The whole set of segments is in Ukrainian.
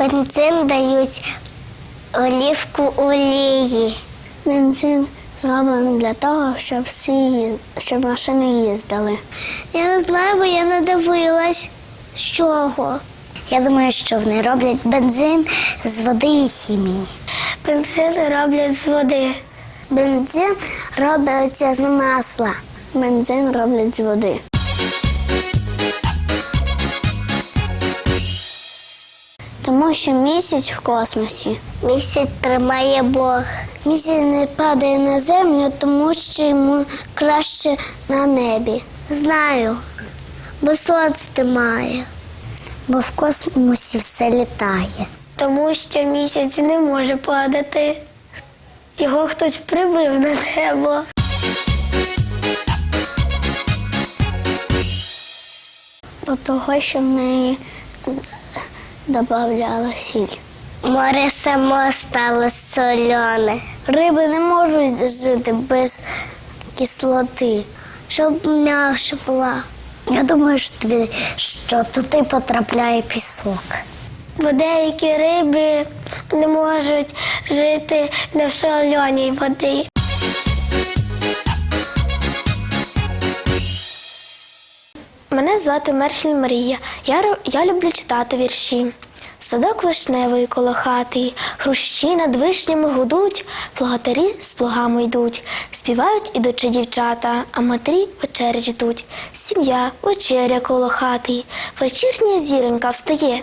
Бензин дають олівку олії. Бензин зроблений для того, щоб всі щоб машини їздили. Я не знаю, бо я не дивилась. З чого? Я думаю, що вони роблять бензин з води і хімії. Бензин роблять з води. Бензин робиться з масла. Бензин роблять з води. Тому що місяць в космосі. Місяць тримає Бог. Місяць не падає на землю, тому що йому краще на небі. Знаю, бо сонце тримає. Бо в космосі все літає. Тому що місяць не може падати. Його хтось прибив на небо. До того, що в неї додавала сіль. Море само стало соляне. Риби не можуть жити без кислоти, щоб м'якше була. Я думаю, що тобі що туди потрапляє пісок. Бо деякі риби не можуть жити не в соленій воді. Мене звати Мершель Марія. Я, я люблю читати вірші. Садок вишневий коло хати, хрущі над вишнями гудуть, плугатарі з плугами йдуть, співають ідучи дівчата, а матері вечері ждуть. Сім'я, вечеря коло хати, вечірня зіронька встає.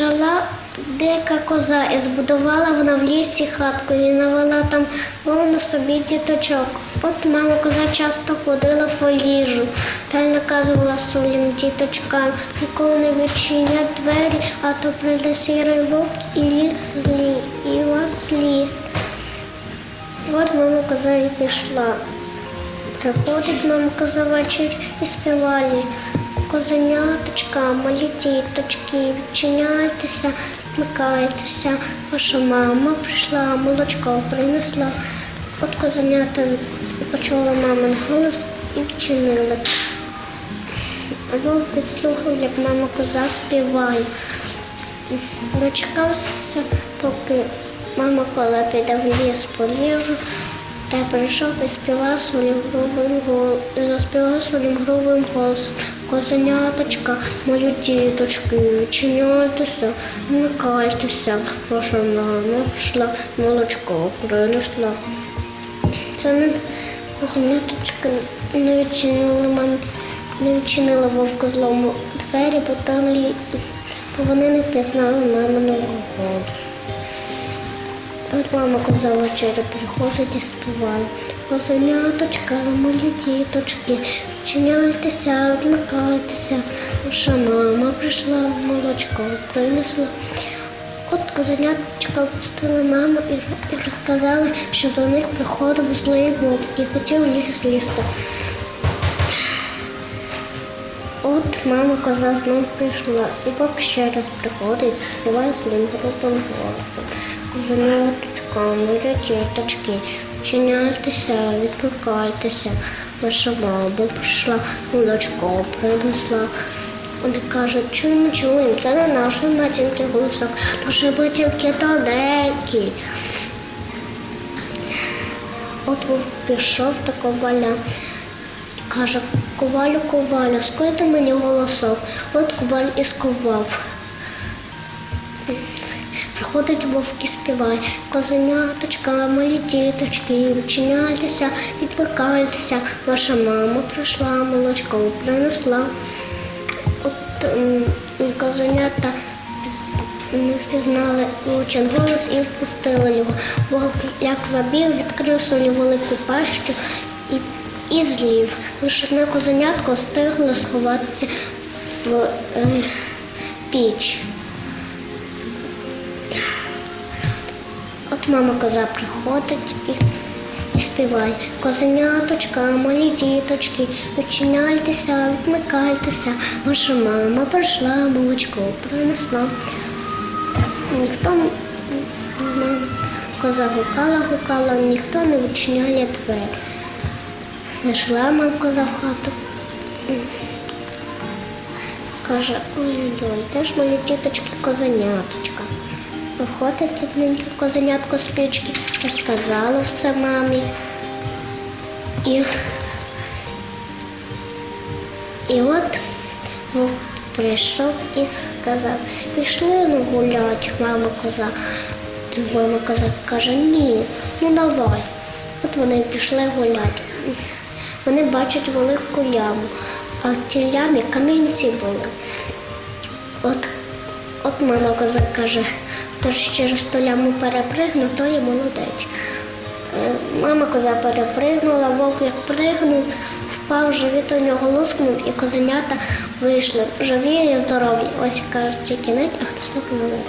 Жила дика коза і збудувала вона в лісі хатку і навела там повно собі діточок. От мама коза часто ходила по ліжу та й наказувала своїм діточкам, ніколи не відчинять двері, а то прийде сірий вовк і ліс злі, і вас ліс. От мама коза і пішла. Приходить мама коза ввечері і співає. Козеняточка, малі діточки, відчиняйтеся, вмикайтеся. Ваша мама прийшла, молочко принесла. От козенята почула мамин голос і вчинили. Вовк підслухав, як мама коза співає. Дочекався, поки мама кола піде в ліс по ліжу, та прийшов і співав своїм грубим грубим голосом. Козеняточка, мої діточки, відчиняйтеся, вмикайтеся. Ваша мама пішла, молочко принесла. Це не козеняточка не відчинила мам, не відчинила вовку злому двері, бо там лі- бо вони не впізнали маминого голосу. От мама коза вечеря приходить і співає. Козеняточка, мої діточки, вчиняйтеся, вмикайтеся. Ваша мама прийшла, молочко принесла. От козеняточка впустила маму і, розказали, що до них приходив злий вовк і хотів їх злізти. От мама коза знов прийшла, і вовк ще раз приходить, співає своїм грубим голосом. Козеняточка, мої діточки, вчиняйтеся, відкликайтеся. Ваша мама прийшла, молочко принесла. Вони кажуть, чуємо, чуємо, це не наш матінки голосок, наші батьківки далекі. От вовк пішов до коваля. Каже, ковалю, ковалю, скойте мені голосок. От коваль і сковав. Приходить вовк і співає. Козеняточка, мої діточки, відчиняйтеся, відвикайтеся. Ваша мама прийшла, молочко принесла. От козенята не впізнали учен голос і впустили його. Вовк як забіг, відкрив свою велику пащу і, і злів. Лише одне козенятко встигло сховатися в е, піч. От мама коза приходить і, і співай. Козеняточка, малі діточки, відчиняйтеся, відмикайтеся. Ваша мама прийшла, молочко принесла. Ніхто коза гукала, гукала, ніхто не відчиняє двері. Зайшла мамка за в хату. Каже, ой-ой, де ж мої тіточки козеняточка. Виходить одненьке козенятко з пічки, розказала все мамі. І, і от вовк прийшов і сказав, пішли ну гулять, мама коза. Мама коза каже, ні, ну давай. От вони пішли гуляти. Вони бачать велику яму, а в тій ямі камінці були. От, от мама коза каже, хто ж через ту яму перепригнув, то є молодець. Е, Мама коза перепригнула, вовк як пригнув, впав, живіт у нього лускнув, і козенята вийшли. Живі і здорові. Ось кажуть, кінець, а хтось не слухає.